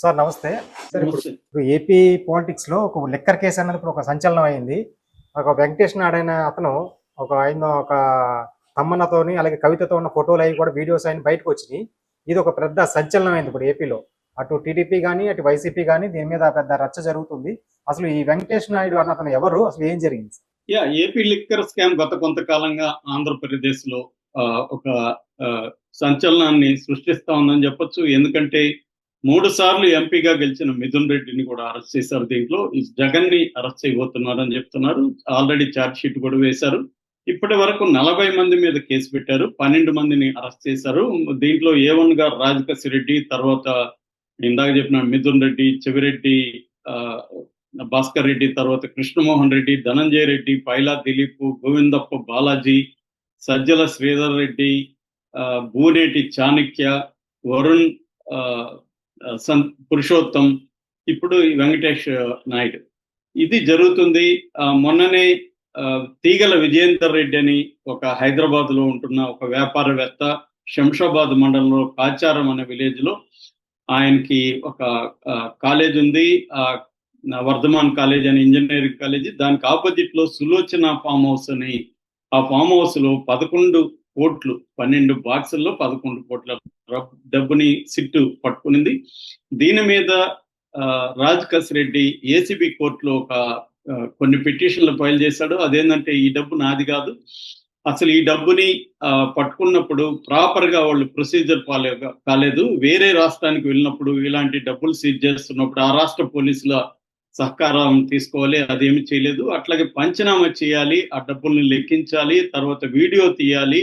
Sir నమస్తే. Sir ఇప్పుడు AP పాలిటిక్స్లో ఒక లిక్కర్ కేసు అన్నది ఇప్పుడు ఒక సంచలనం అయింది. ఒక వెంకటేష్ నాయుడు అయిన అతను ఒక ఆయన ఒక తమ్మన్నతోని అలాగే కవితతో ఉన్న ఫోటోలు అవి కూడా వీడియోస్ అయిన బయటకు వచ్చినాయి. ఇది ఒక పెద్ద సంచలనం అయింది ఇప్పుడు ఏపీలో. అటు టీడీపీ కానీ అటు వైసీపీ కానీ దీని మీద పెద్ద రచ్చ జరుగుతుంది. అసలు ఈ వెంకటేష్ నాయుడు అన్న అతను ఎవరు? అసలు ఏం జరిగింది? యా ఏపీ లిక్కర్ స్కామ్ గత కొంతకాలంగా ఆంధ్రప్రదేశ్లో ఒక సంచలనాన్ని సృష్టిస్తా ఉందని చెప్పొచ్చు. ఎందుకంటే మూడు సార్లు ఎంపీగా గెలిచిన మిథున్ రెడ్డిని కూడా అరెస్ట్ చేశారు దీంట్లో. జగన్ని అరెస్ట్ చేయబోతున్నారని చెప్తున్నారు. ఆల్రెడీ ఛార్జ్ షీట్ కూడా వేశారు. ఇప్పటి వరకు నలభై మంది మీద కేసు పెట్టారు. పన్నెండు మందిని అరెస్ట్ చేశారు. దీంట్లో ఏ వన్గా రాజకసి రెడ్డి తర్వాత ఇందాక చెప్పిన మిథున్ రెడ్డి చెవిరెడ్డి ఆ, భాస్కర్ రెడ్డి తర్వాత కృష్ణమోహన్ రెడ్డి ధనంజయ రెడ్డి పైలా దిలీప్ గోవిందప్ప బాలాజీ సజ్జల శ్రీధర్ రెడ్డి ఆ, బూనేటి చాణక్య వరుణ్ సం పురుషోత్తం ఇప్పుడు ఈ వెంకటేష్ నాయుడు. ఇది జరుగుతుంది ఆ, మొన్ననే ఆ, తీగల విజయేందర్ రెడ్డి అని ఒక హైదరాబాద్లో ఉంటున్న ఒక వ్యాపారవేత్త శంషాబాద్ మండలంలో కాచారం అనే విలేజ్లో ఆయనకి ఒక కాలేజ్ ఉంది. ఆ వర్ధమాన్ కాలేజ్ అని ఇంజనీరింగ్ కాలేజ్. దానికి ఆపోజిట్లో సులోచన ఫామ్ హౌస్ అని ఆ ఫామ్ హౌస్లో పదకొండు కోట్లు పన్నెండు బాక్సుల్లో పదకొండు కోట్ల డబ్బుని సిట్టు పట్టుకునింది. దీని మీద రాజ్ కస్ రెడ్డి ఏసీబీ కోర్టులో ఒక కొన్ని పిటిషన్లు ఫైల్ చేశాడు. అదేంటంటే ఈ డబ్బు నాది కాదు. అసలు ఈ డబ్బుని పట్టుకున్నప్పుడు ప్రాపర్గా వాళ్ళు ప్రొసీజర్ పాలే కాలేదు. వేరే రాష్ట్రానికి వెళ్ళినప్పుడు ఇలాంటి డబ్బులు సీజ్ చేస్తున్నప్పుడు ఆ రాష్ట్ర పోలీసుల సహకారం తీసుకోవాలి అదేమి చేయలేదు. అట్లాగే పంచనామా చేయాలి ఆ డబ్బుల్ని లెక్కించాలి తర్వాత వీడియో తీయాలి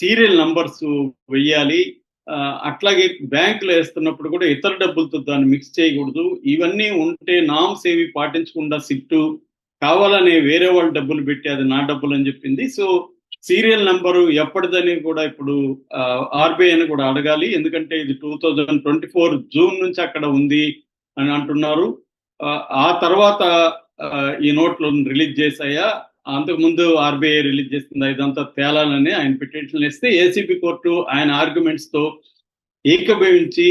సీరియల్ నంబర్స్ వెయ్యాలి. ఆ, అట్లాగే బ్యాంకులో వేస్తున్నప్పుడు కూడా ఇతర డబ్బులతో దాన్ని మిక్స్ చేయకూడదు. ఇవన్నీ ఉంటే నామ్స్ ఏవి పాటించకుండా సిట్టు కావాలనే వేరే వాళ్ళ డబ్బులు పెట్టి అది నా డబ్బులు అని చెప్పింది. సో సీరియల్ నంబరు ఎప్పటిదని కూడా ఇప్పుడు ఆర్బీఐని కూడా అడగాలి. ఎందుకంటే ఇది two thousand twenty four June నుంచి అక్కడ ఉంది అని అంటున్నారు. ఆ, ఆ తర్వాత ఈ నోట్లను రిలీజ్ చేశాయా? అంతకుముందు ఆర్బీఐ రిలీజ్ చేసింది ఇదంతా తేలాలని ఆయన పిటిషన్ ఇస్తే ఏసీబీ కోర్టు ఆయన ఆర్గ్యుమెంట్స్తో ఏకీభవించి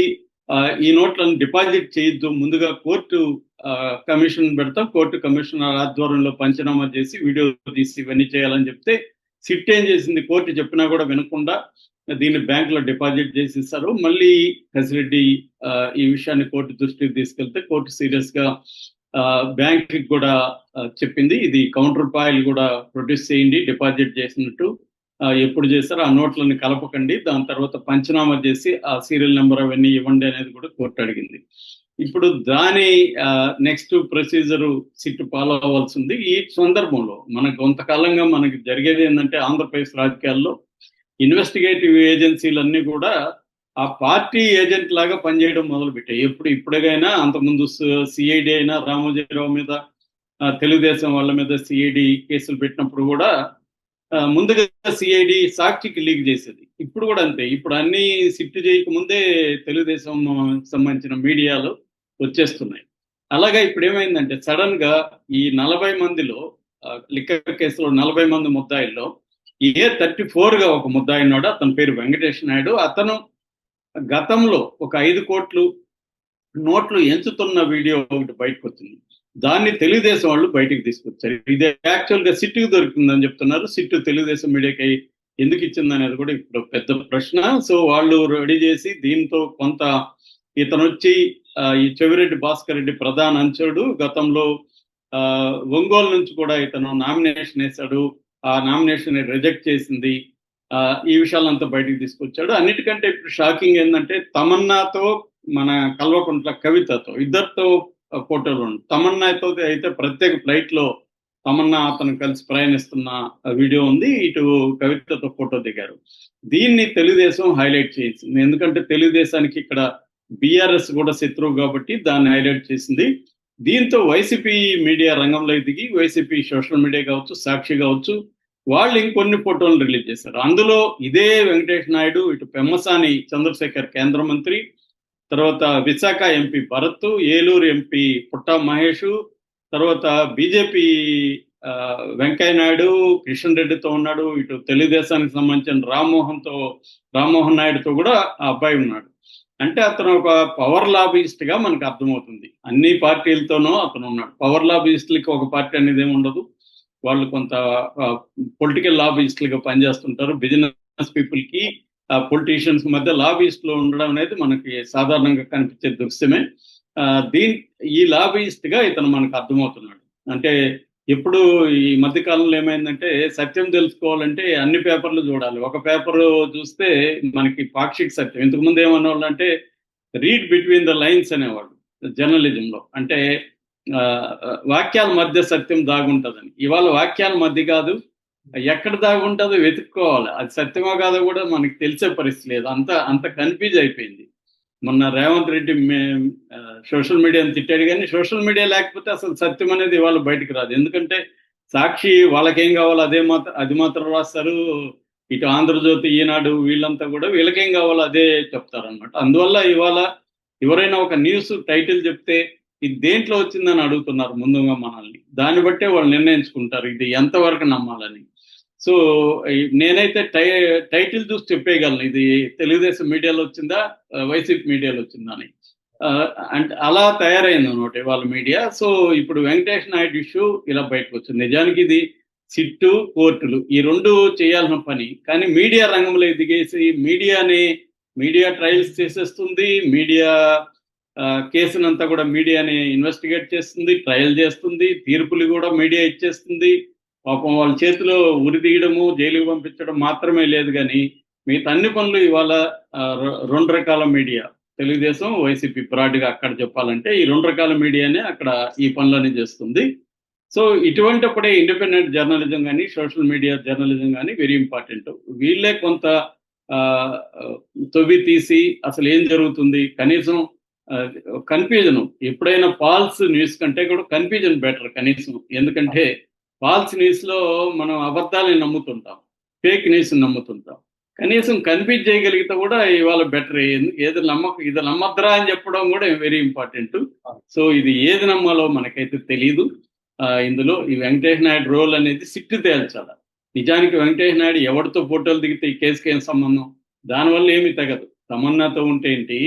ఈ నోట్లను డిపాజిట్ చేయొద్దు. ముందుగా కోర్టు కమిషన్ పెడతాం. కోర్టు కమిషనర్ ఆధ్వర్యంలో పంచనామా చేసి వీడియో తీసి ఇవన్నీ చేయాలని చెప్తే సిట్ ఏం చేసింది? కోర్టు చెప్పినా కూడా వినకుండా దీన్ని బ్యాంకులో డిపాజిట్ చేసి ఇస్తారు మళ్ళీ కసిరెడ్డి ఆ, ఈ విషయాన్ని కోర్టు దృష్టికి తీసుకెళ్తే కోర్టు సీరియస్గా కి కూడా చెప్పింది. ఇది కౌంటర్ పాయిల్ కూడా ప్రొడ్యూస్ చేయండి డిపాజిట్ చేసినట్టు. ఎప్పుడు చేస్తారో ఆ నోట్లను కలపకండి. దాని తర్వాత పంచనామా చేసి ఆ సీరియల్ నెంబర్ అవన్నీ ఇవ్వండి అనేది కూడా కోర్టు అడిగింది. ఇప్పుడు దాని నెక్స్ట్ ప్రొసీజర్ సిట్ ఫాలో అవ్వాల్సి ఉంది ఈ సందర్భంలో. మనకు కొంతకాలంగా మనకి జరిగేది ఏంటంటే ఆంధ్రప్రదేశ్ రాజకీయాల్లో ఇన్వెస్టిగేటివ్ ఏజెన్సీలన్నీ కూడా ఆ పార్టీ ఏజెంట్ లాగా పనిచేయడం మొదలు పెట్టాయి ఎప్పుడు ఇప్పుడుగైనా అంతకుముందు సిఐడి అయినా రామోజీరావు మీద తెలుగుదేశం వాళ్ళ మీద సిఐడి కేసులు పెట్టినప్పుడు కూడా ముందుగా సిఐడి సాక్షికి లీక్ చేసేది. ఇప్పుడు కూడా అంతే. ఇప్పుడు అన్ని సిట్ చేయకముందే తెలుగుదేశం సంబంధించిన మీడియాలు వచ్చేస్తున్నాయి. అలాగా ఇప్పుడు ఏమైందంటే సడన్గా ఈ నలభై మందిలో లిక్కర్ కేసులో నలభై మంది ముద్దాయిల్లో ఏ థర్టీ ఫోర్గా ఒక ముద్దాయి ఉన్నాడు అతని పేరు వెంకటేష్ నాయుడు. అతను గతంలో ఒక ఐదు కోట్లు నోట్లు ఎంచుతున్న వీడియో ఒకటి బయటకు వచ్చింది దాన్ని తెలుగుదేశం వాళ్ళు బయటికి తీసుకొచ్చారు. ఇది యాక్చువల్గా సిట్టుకు దొరికిందని చెప్తున్నారు. సిట్ తెలుగుదేశం మీడియాకి ఎందుకు ఇచ్చింది అనేది కూడా ఇప్పుడు పెద్ద ప్రశ్న. సో వాళ్ళు రెడీ చేసి దీంతో కొంత ఇతను వచ్చి ఈ చెవిరెడ్డి భాస్కర్ రెడ్డి ప్రధాన అంచుడు. గతంలో ఆ, ఒంగోలు నుంచి కూడా ఇతను నామినేషన్ వేశాడు. ఆ నామినేషన్ రిజెక్ట్ చేసింది. ఆ, ఈ విషయాలంతా బయటికి తీసుకొచ్చాడు. అన్నిటికంటే ఇప్పుడు షాకింగ్ ఏంటంటే తమన్నాతో మన కల్వకుంట్ల కవితతో ఇద్దరితో ఫోటోలు తమన్నాతో అయితే ప్రత్యేక ఫ్లైట్లో తమన్నా అతను కలిసి ప్రయాణిస్తున్న వీడియో ఉంది. ఇటు కవితతో ఫోటో దిగారు. దీన్ని తెలుగుదేశం హైలైట్ చేసింది. ఎందుకంటే తెలుగుదేశానికి ఇక్కడ బీఆర్ఎస్ కూడా శత్రువు కాబట్టి దాన్ని హైలైట్ చేసింది. దీంతో వైసీపీ మీడియా రంగంలోకి దిగి వైసీపీ సోషల్ మీడియా కావచ్చు సాక్షి కావచ్చు వాళ్ళు ఇంకొన్ని ఫోటోలు రిలీజ్ చేశారు. అందులో ఇదే వెంకటేష్ నాయుడు ఇటు పెమ్మసాని చంద్రశేఖర్ కేంద్ర మంత్రి తర్వాత విశాఖ ఎంపీ భరత్ ఏలూరు ఎంపీ పుట్ట మహేష్ తర్వాత బీజేపీ వెంకయ్య నాయుడు కిషన్ రెడ్డితో ఉన్నాడు ఇటు తెలుగుదేశానికి సంబంధించిన రామ్మోహన్తో రామ్మోహన్ నాయుడుతో కూడా ఆ అబ్బాయి ఉన్నాడు. అంటే అతను ఒక పవర్ లాబిస్ట్గా మనకు అర్థమవుతుంది. అన్ని పార్టీలతోనూ అతను ఉన్నాడు. పవర్ లాబిస్టులకి ఒక పార్టీ అనేది ఏమి ఉండదు. వాళ్ళు కొంత పొలిటికల్ లాబిస్టులుగా పనిచేస్తుంటారు. బిజినెస్ పీపుల్కి పొలిటీషియన్స్ మధ్య లాబిస్టులు ఉండడం అనేది మనకి సాధారణంగా కనిపించే దృశ్యమే. ఆ, దీని ఈ లాబీస్ట్గా ఇతను మనకు అర్థమవుతున్నాడు. అంటే ఇప్పుడు ఈ మధ్య కాలంలో ఏమైందంటే సత్యం తెలుసుకోవాలంటే అన్ని పేపర్లు చూడాలి. ఒక పేపర్ చూస్తే మనకి పాక్షిక సత్యం. ఇంతకు ముందు ఏమనేవాళ్ళు అంటే రీడ్ బిట్వీన్ ద లైన్స్ అనేవాడు జర్నలిజంలో అంటే ఆ, వాక్యాల మధ్య సత్యం దాగుంటుందని. ఇవాళ వాక్యాల మధ్య కాదు ఎక్కడ దాగుంటుందో వెతుక్కోవాలి. అది సత్యమో కాదో కూడా మనకి తెలిసే పరిస్థితి లేదు. అంత అంత కన్ఫ్యూజ్ అయిపోయింది. మొన్న రేవంత్ రెడ్డి సోషల్ మీడియాని తిట్టాడు కానీ సోషల్ మీడియా లేకపోతే అసలు సత్యం అనేది ఇవాళ బయటకు రాదు. ఎందుకంటే సాక్షి వాళ్ళకేం కావాలో అదే మాత్రం అది మాత్రం రాస్తారు. ఇటు ఆంధ్రజ్యోతి ఈనాడు వీళ్ళంతా కూడా వీళ్ళకేం కావాలో అదే చెప్తారనమాట అందువల్ల ఇవాళ ఎవరైనా ఒక న్యూస్ టైటిల్ చెప్తే ఇది దేంట్లో వచ్చిందని అడుగుతున్నారు ముందుగా మనల్ని. దాన్ని బట్టే వాళ్ళు నిర్ణయించుకుంటారు. ఇది ఎంతవరకు నమ్మాలని. సో నేనైతే టై టైటిల్ చూసి చెప్పేయగలను. ఇది తెలుగుదేశం మీడియాలో వచ్చిందా వైసీపీ మీడియాలో వచ్చిందా అని. అంటే అలా తయారైంది అనమాట ఇవాళ మీడియా. సో ఇప్పుడు వెంకటేష్ నాయుడు ఇష్యూ ఇలా బయటకు వచ్చింది. నిజానికి ఇది సిట్టు కోర్టులు ఈ రెండు చేయాల్సిన పని. కానీ మీడియా రంగంలో ఎదిగేసి మీడియాని మీడియా ట్రయల్స్ చేసేస్తుంది. మీడియా కేసునంతా కూడా మీడియాని ఇన్వెస్టిగేట్ చేస్తుంది ట్రయల్ చేస్తుంది. తీర్పులు కూడా మీడియా ఇచ్చేస్తుంది. పాపం వాళ్ళ చేతిలో ఉరి తీయడము జైలుకి పంపించడం మాత్రమే లేదు కానీ మిగతా అన్ని పనులు ఇవాళ రెండు రకాల మీడియా. తెలుగుదేశం వైసీపీ బ్రాడ్గా అక్కడ చెప్పాలంటే ఈ రెండు రకాల మీడియానే అక్కడ ఈ పనులన్నీ చేస్తుంది. సో ఇటువంటిప్పుడే ఇండిపెండెంట్ జర్నలిజం కానీ సోషల్ మీడియా జర్నలిజం కానీ వెరీ ఇంపార్టెంట్. వీళ్ళే కొంత ఆ, తొవ్వి తీసి అసలు ఏం జరుగుతుంది? కనీసం కన్ఫ్యూజన్. ఎప్పుడైనా ఫాల్స్ న్యూస్ కంటే కూడా కన్ఫ్యూజన్ బెటర్ కనీసం. ఎందుకంటే ఫాల్స్ న్యూస్లో మనం అబద్ధాలని నమ్ముతుంటాం. Fake news నమ్ముతుంటాం. కనీసం కన్ఫ్యూజ్ చేయగలిగితే కూడా ఇవాళ బెటర్ ఏది నమ్మక ఇది నమ్మద్రా అని చెప్పడం కూడా వెరీ ఇంపార్టెంట్ సో ఇది ఏది నమ్మాలో మనకైతే తెలియదు ఇందులో ఈ వెంకటేష్ నాయుడు రోల్ అనేది సిట్టు తేల్చాలి. నిజానికి వెంకటేష్ నాయుడు ఎవరితో ఫోటోలు దిగితే ఈ కేసుకి ఏం సంబంధం? దానివల్ల ఏమీ తగదు. తమన్నాతో ఉంటే ఏంటి?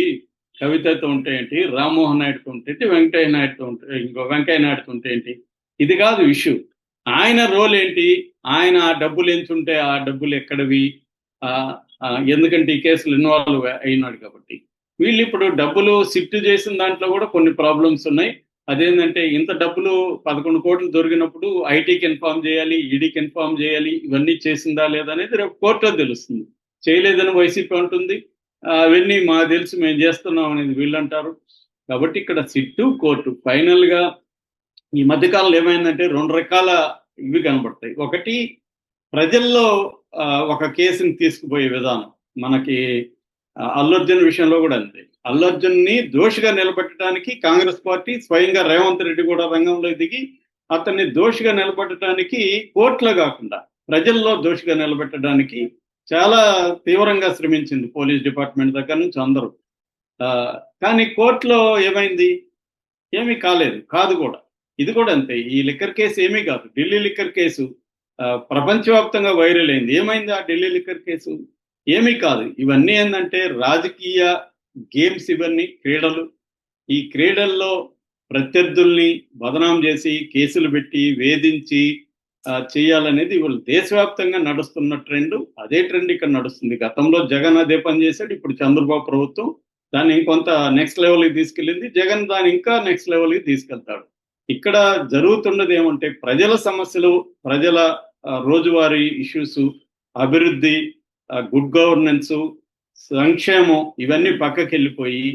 కవితతో ఉంటే ఏంటి? రామ్మోహన్ నాయుడుతో ఉంటే ఏంటి? వెంకటయ్య నాయుడుతో ఉంటే ఇంకో వెంకయ్య నాయుడుతో ఉంటే ఏంటి? ఇది కాదు ఇష్యూ ఆయన రోల్ ఏంటి ఆయన ఆ డబ్బులు ఎంచుంటే ఆ డబ్బులు ఎక్కడవి? ఆ, ఎందుకంటే ఈ కేసులు ఇన్వాల్వ్ అయినాడు కాబట్టి. వీళ్ళు ఇప్పుడు డబ్బులు షిఫ్ట్ చేసిన దాంట్లో కూడా కొన్ని ప్రాబ్లమ్స్ ఉన్నాయి. అదేంటంటే ఇంత డబ్బులు పదకొండు కోట్లు దొరికినప్పుడు ఐటీకి ఇన్ఫార్మ్ చేయాలి ఈడీకి ఇన్ఫార్మ్ చేయాలి ఇవన్నీ చేసిందా లేదా అనేది రేపు కోర్టులో తెలుస్తుంది. చేయలేదని వైసీపీ అంటుంది. అవన్నీ మా తెలుసు మేము చేస్తున్నాం అనేది వీళ్ళు అంటారు కాబట్టి ఇక్కడ సిట్టు కోర్టు. ఫైనల్గా ఈ మధ్యకాలంలో ఏమైందంటే రెండు రకాల ఇవి కనబడతాయి. ఒకటి ప్రజల్లో ఆ, ఒక కేసుని తీసుకుపోయే విధానం. మనకి అల్లు అర్జున్ విషయంలో కూడా అంతే. అల్లు అర్జున్ని దోషిగా నిలబెట్టడానికి కాంగ్రెస్ పార్టీ స్వయంగా రేవంత్ రెడ్డి కూడా రంగంలో దిగి అతన్ని దోషిగా నిలబెట్టడానికి కోర్టులో కాకుండా ప్రజల్లో దోషిగా నిలబెట్టడానికి చాలా తీవ్రంగా శ్రమించింది పోలీస్ డిపార్ట్మెంట్ దగ్గర నుంచి అందరూ. ఆ, కానీ కోర్టులో ఏమైంది? ఏమీ కాలేదు. కాదు కూడా. ఇది కూడా అంతే. ఈ లిక్కర్ కేసు ఏమీ కాదు. ఢిల్లీ లిక్కర్ కేసు ప్రపంచవ్యాప్తంగా వైరల్ అయింది. ఏమైంది ఆ ఢిల్లీ లిక్కర్ కేసు? ఏమీ కాదు. ఇవన్నీ ఏంటంటే రాజకీయ గేమ్స్ ఇవన్నీ క్రీడలు. ఈ క్రీడల్లో ప్రత్యర్థుల్ని బదనాం చేసి కేసులు పెట్టి వేధించి చేయాలనేది ఇవాళ దేశవ్యాప్తంగా నడుస్తున్న ట్రెండ్. అదే ట్రెండ్ ఇక్కడ నడుస్తుంది. గతంలో జగన్ అదే పని చేశాడు. ఇప్పుడు చంద్రబాబు ప్రభుత్వం దాన్ని ఇంకొంత నెక్స్ట్ లెవెల్కి తీసుకెళ్ళింది. జగన్ దాన్ని ఇంకా నెక్స్ట్ లెవెల్కి తీసుకెళ్తాడు. ఇక్కడ జరుగుతున్నది ఏమంటే ప్రజల సమస్యలు ప్రజల రోజువారీ ఇష్యూస్ అభివృద్ధి గుడ్ గవర్నెన్స్ సంక్షేమం ఇవన్నీ పక్కకి వెళ్ళిపోయి